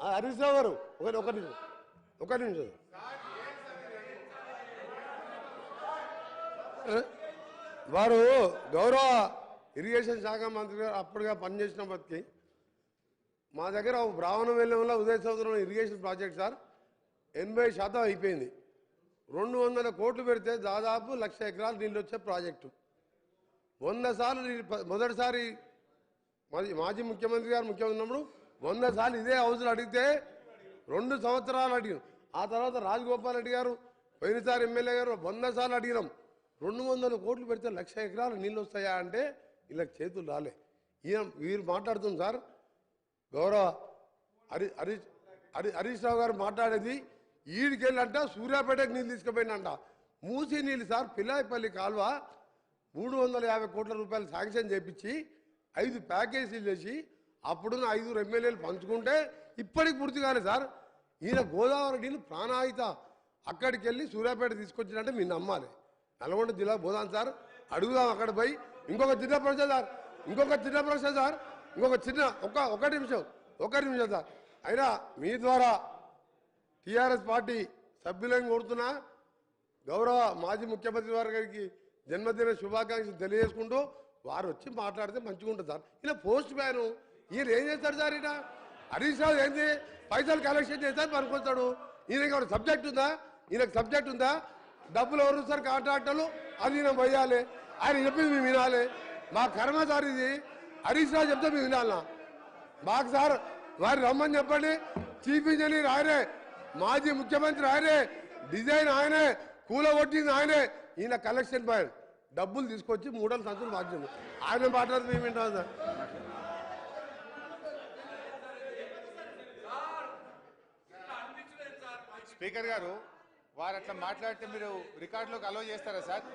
ఆ, ఒకటి ఒకటి గారు ఒక ఒక నిమిషం ఒక నిమిషం. వారు గౌరవ ఇరిగేషన్ శాఖ మంత్రి గారు అప్పుడుగా పనిచేసిన బతికి మా దగ్గర ఒక బ్రాహ్మణ వెళ్ళంలో ఉదయ సముద్రం ఇరిగేషన్ ప్రాజెక్ట్ సార్. ఎనభై శాతం అయిపోయింది. రెండు వందల కోట్లు పెడితే దాదాపు లక్ష ఎకరాలు నీళ్ళు వచ్చే ప్రాజెక్టు. వంద సార్లు మొదటిసారి మాజీ ముఖ్యమంత్రి గారు ముఖ్యమంత్రి ఉన్నప్పుడు వంద సార్లు ఇదే హౌస్లో అడిగితే రెండు సంవత్సరాలు అడిగాం. ఆ తర్వాత రాజగోపాల్ రెడ్డి గారు పోయినసారి ఎమ్మెల్యే గారు వంద సార్లు అడిగినాం. రెండు వందల కోట్లు పెడితే లక్ష ఎకరాలు నీళ్ళు వస్తాయా అంటే ఇలా చేతులు రాలే. ఈయన వీరు మాట్లాడుతుంది సార్. గౌరవ హరి హరీష్ హరి హరీష్ రావు గారు మాట్లాడేది ఈడికెళ్ళంట సూర్యాపేటకు నీళ్ళు తీసుకుపోయినంట. మూసి నీళ్ళు సార్ పిల్లాయిపల్లి కాలువ మూడు వందల యాభై కోట్ల రూపాయలు శాంక్షన్ చేపించి ఐదు ప్యాకేజీలు చేసి అప్పుడున్న ఐదుగురు ఎమ్మెల్యేలు పంచుకుంటే ఇప్పటికి పూర్తి కానీ సార్. ఈయన గోదావరి నీళ్ళు ప్రాణాయిత అక్కడికి వెళ్ళి సూర్యాపేట తీసుకొచ్చినట్టే మీరు నమ్మాలి. నల్గొండ జిల్లా పోదాం సార్. అడుగుదాం అక్కడ పోయి. ఇంకొక చిన్న ప్రశ్న సార్. ఇంకొక చిన్న ప్రశ్న సార్. ఇంకొక చిన్న ఒక ఒక నిమిషం ఒక నిమిషం సార్. అయినా మీ ద్వారా టీఆర్ఎస్ పార్టీ సభ్యులను కోరుతున్నా గౌరవ మాజీ ముఖ్యమంత్రి వారి గారికి జన్మదిన శుభాకాంక్షలు తెలియజేసుకుంటూ వారు వచ్చి మాట్లాడితే మంచిగా ఉంటుంది సార్. ఇలా పోస్ట్ మ్యాను ఈయన ఏం చేస్తాడు సార్ ఈయన? హరీష్ రావు ఏంది? పైసలు కలెక్షన్ చేస్తాను పనుకొస్తాడు. ఈయనకి ఏమైనా సబ్జెక్ట్ ఉందా? ఈయనకు సబ్జెక్ట్ ఉందా? డబ్బులు ఎవరు సార్ కాంట్రాక్టర్లు? అది ఈయన పోయాలి. ఆయన చెప్పింది మేము వినాలి. మా కర్మ సార్ ఇది. హరీష్ రావు చెప్తే మేము వినాలనా మాకు సార్ వారి రమ్మని చెప్పండి. చీఫ్ ఇంజనీర్ ఆయనే. మాజీ ముఖ్యమంత్రి ఆయనే. డిజైన్ ఆయనే. కూల కొట్టింది ఆయనే. ఈయన కలెక్షన్ బాయ్. డబ్బులు తీసుకొచ్చి మూడల సంచులు మార్చింది ఆయన మాట్లాడితే మేము వింటాం సార్. స్పీకర్ గారు వారు అట్లా మాట్లాడితే మీరు రికార్డులోకి అలో చేస్తారా సార్?